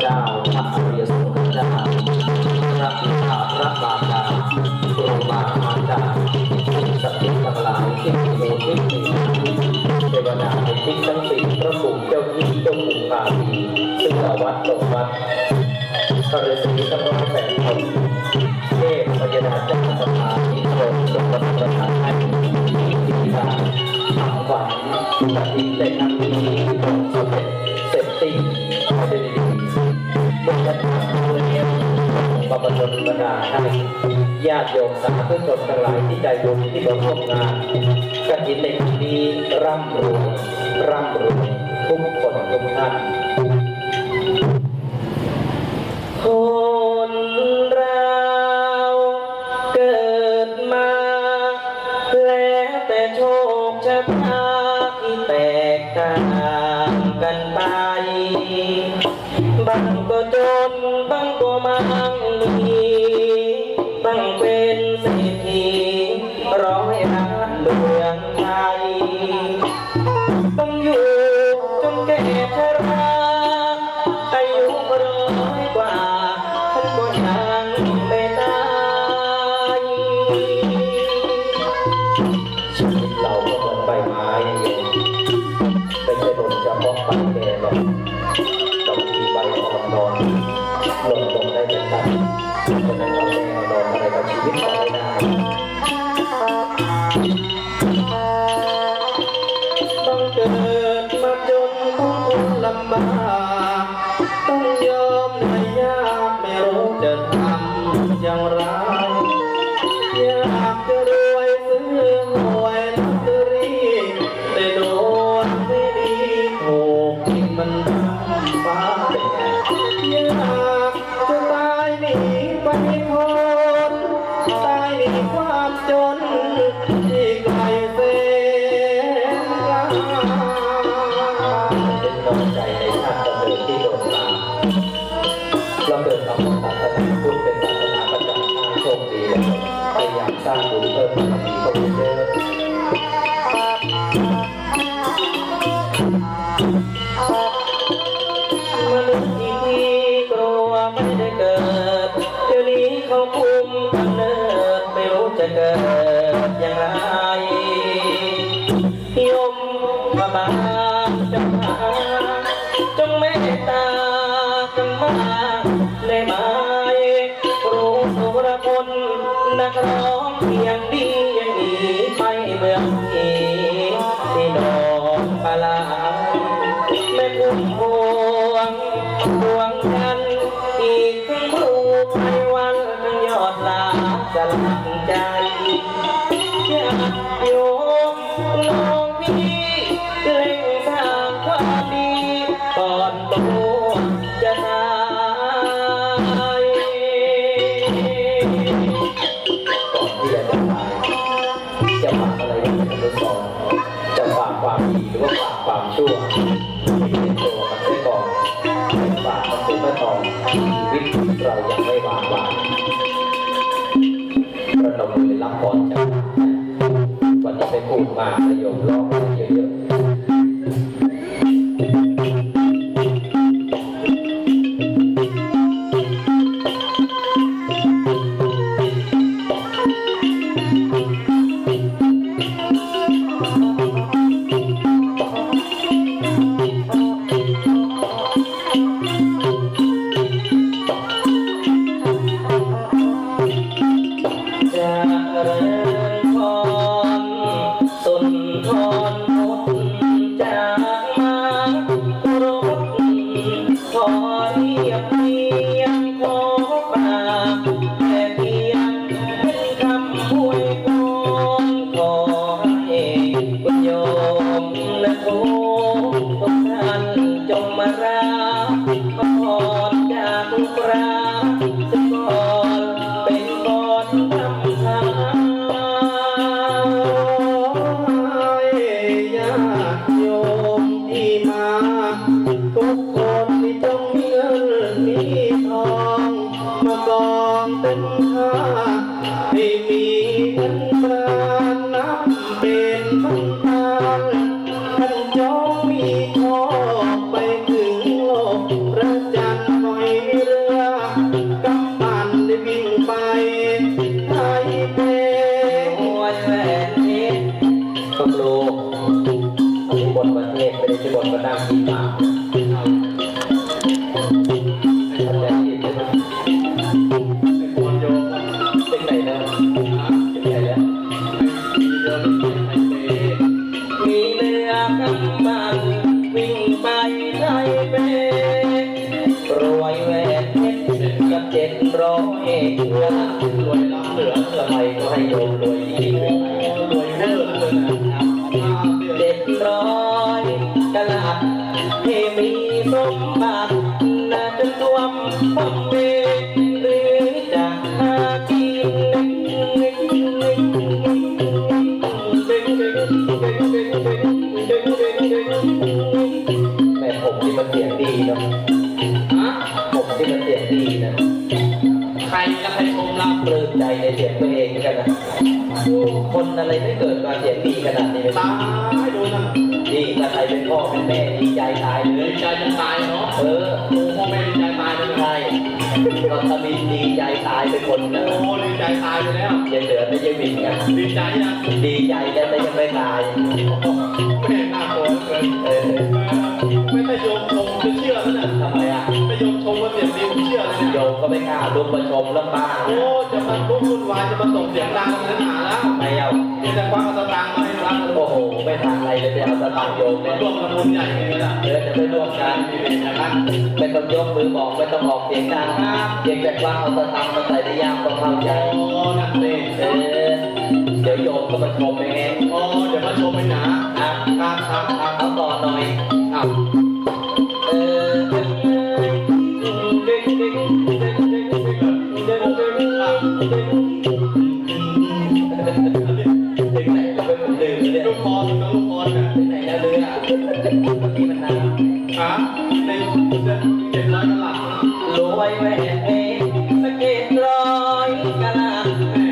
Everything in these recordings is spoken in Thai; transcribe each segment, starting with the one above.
เจ้าพระอริยสงฆ์เจ้าพระบิดาพระบาดาพระมามาดาสิ่งศักดิ์สิทธิ์ทั้งหลายที่มีโลกิตเทวดาในทิศทั้งสี่พระภูมิเจ้าที่เจ้าภูมิารีซึ่งวัดตกวัดพระฤาษีทั้งร้อยแปดคนเทพพญานาคเจ้าสถานิโรธสมบัติประธานให้ที่ที่ทางความปฏิ ติโยมสาธุชนทั้งหลายที่ใจบุญที่มาร่วมงานกฐินในปีนี้ร่ำรวยร่ำรวยทุกคนทุกท่านคนเราเกิดมาแล้วแต่โชคชะตาที่แตกต่างกันไปบางก็จนบางก็มา มาสยบล ตาดนนั่นนี่ถ้าใครเป็นพ่อเป็นแม่ดีใจตายเลดีย ใจจะตายเนาะเออพ่อแม่ดีใจตายเลยใช่ก็ถ้ามีดีใจตายเป็นคนนะโอ้ดีใจตายไปแล้ว ยังเหลือไม่ใช่วินนะดีใจนะดีใจแต่ไม่ยังไม่ตาย แม่น่ากลัวอเกิออ เออ ไม่ไปโยมชมจะเชื่อแล้วนะทำไมอะไปโยมชมว่าเสียงดีเชื่อเลยโยมก็ไม่กล้าลุกมาชมลำวป้าโอ้จะมาลุกวุ่นวายจะมาส่งเสียงดังนั้นหาแล้วไม่เอาเดี๋จะคว้าเอาตะตังไปมล้รับโอ้โหไม่ทางอะไรเลยเอาตะตังโยมเนี่ยร่วมกันบุนใหญ่เลยล่ะเดี๋ยวจะไปร่วมกันนครับไม่ต้องยกมือบอกไม่ต้องออกเสียงดังครัเพียงแต่คว้าเอาตะตังค์มาใส่ในยามต้องเข้าใจโอ้นั่นเองเดี๋ยวโยมก็มาชมเองโอ้ amar.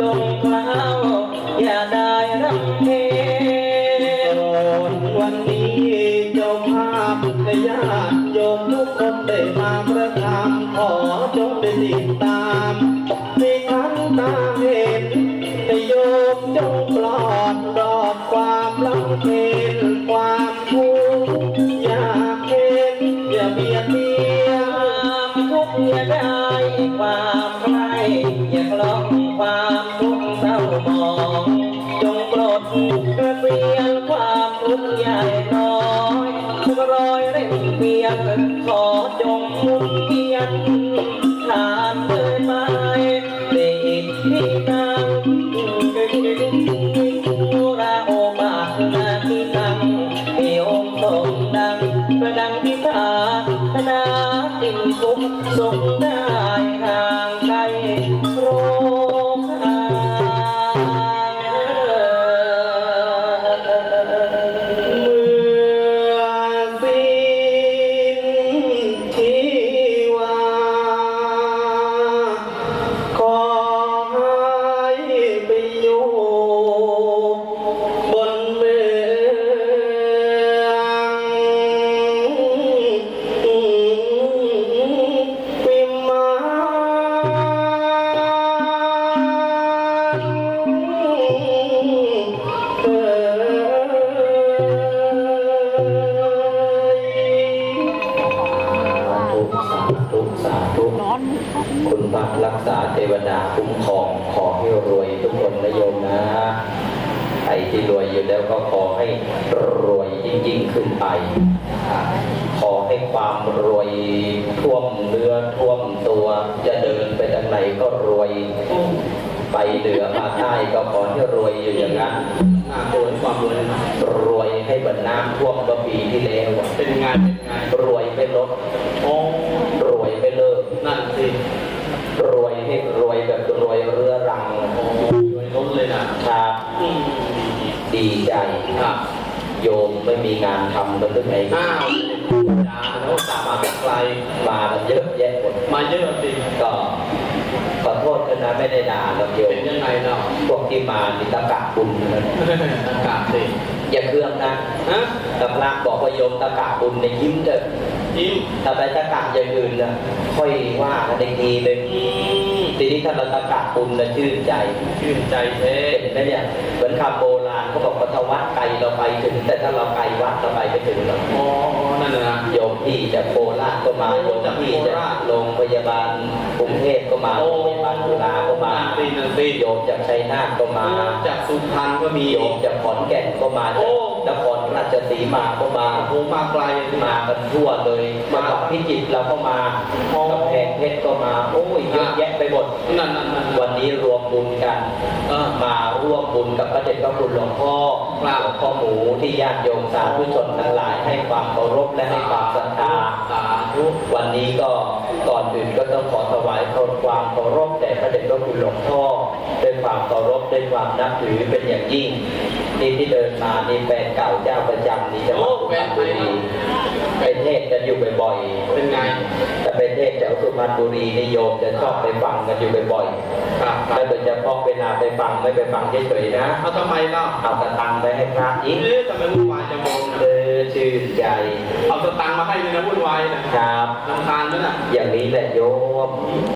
จงกล้าวอย่าได้รำเทวันนี้เจ้าภาพญาติโยมทุกคนได้มา ยกขอจงมุนเวียนทานเลยไม้เด็กที่นั่งราโอมานาที่นั่งเอองทรงดังประดังพิธานาติงสุขสุขไงๆขึ้นไปขอให้ความรวยท่วมเนื้อท่วมตัว จะเดินไปทางไหนก็รวย ไปเหนือมาใต้ก็ขอให้รวยอยู่อย่างนั้นหน้าตัวความรวยนะรวยให้บรรน้ำท่วมเมื่อปีที่แล้วเป็นงานเป็นงานรวยไม่ลดโอ้รวยไม่เลิกนั่นสิรวยให้รวยแบบรวยเรื้อรังโอ้รวยล้นเลยนะครับอืมดีใจครับ โยมไม่มีงานทำกันหรือไงอ้าวจ้าแล้วตามมาจากไกลมากันเยอะแยะหมดมาเยอะสิก็ขอโทษกันนะไม่ได้ด่าเราโยมเป็นยังไงเนาะพวกที่มาติตะกะบุญนะอากาศสิอย่าเครื่องนะฮะตำราบอกว่าโยมตะกะบุญในยยิ้มเถอะยิ้มถ้าไปตะกะอย่างอื่นนะค่อยว่ากันในทีเลยอืมทีนี้ถ้าเราตะกะบุญนะชื่นใจชื่นใจเท่เห็นไหมเนี่ยเหมือนคำโบ ราณเขาบอกว่าถ้าวัดไกลเราไปถึง แต่ถ้าเราไกลวัดเราไปไม่ถึงหรอกอ๋อนั่นน่ะนะโยมพี่จากโคราชก็มาโยมพี่จากโรงพยาบาลกรุงเทพก็มาโรงพยาบาลจุฬาก็มาตีนันตีโยมจากชัยนาทก็มา จากสุพรรณก็มีโยมจากขอนแก่นก็มาโอ้จาก นครราชสีมาก็มาโอ้มาไกลมากันทั่วเลย มาจากพิจิตรเราก็มาอ๋อ กำแพงเพชรก็มา โอ้ยเยอะแยะไปหมด นั่นนั่นนั่น วันนี้รวมบุญกัน เออมาร่วมบุญกับพระเดชพระคุณหลวงพ่อ ครับหลวงพ่อหมูที่ญาติโยมสาธุชนทั้งหลายให้ความเคารพและให้ความศรัทธาสาธุวันนี้ก็ก่อนอื่นก็ต้องขอถวายความเคารพแด่พระเดชพระคุณหลวงพ่อด้วยความเคารพด้วยความนับถือเป็นอย่างยิ่งนี่ที่เดินมานี่แฟนเก่าเจ้าประจำนี่จะมาสุพรรณบุรี ไปเทศน์กันอยู่บ่อยๆเป็นไงแต่ไปเทศน์แถวสุพรรณบุรีนิยมจะชอบไปฟังกันอยู่บ่อยครับๆครัแล้วบโดยเฉพาะเวลาไปฟังไม่ไปฟังเฉยๆนะเอาทำไมเนาะเอากระตังไปให้พระอีกเอ๊ะทำไมวุ่นวายจังเลยเออชื่นใจ เอาสตังค์มาให้เลยนะวุ่นวายนะครับลำคาญไหมน่ะอย่างนี้แหละโยม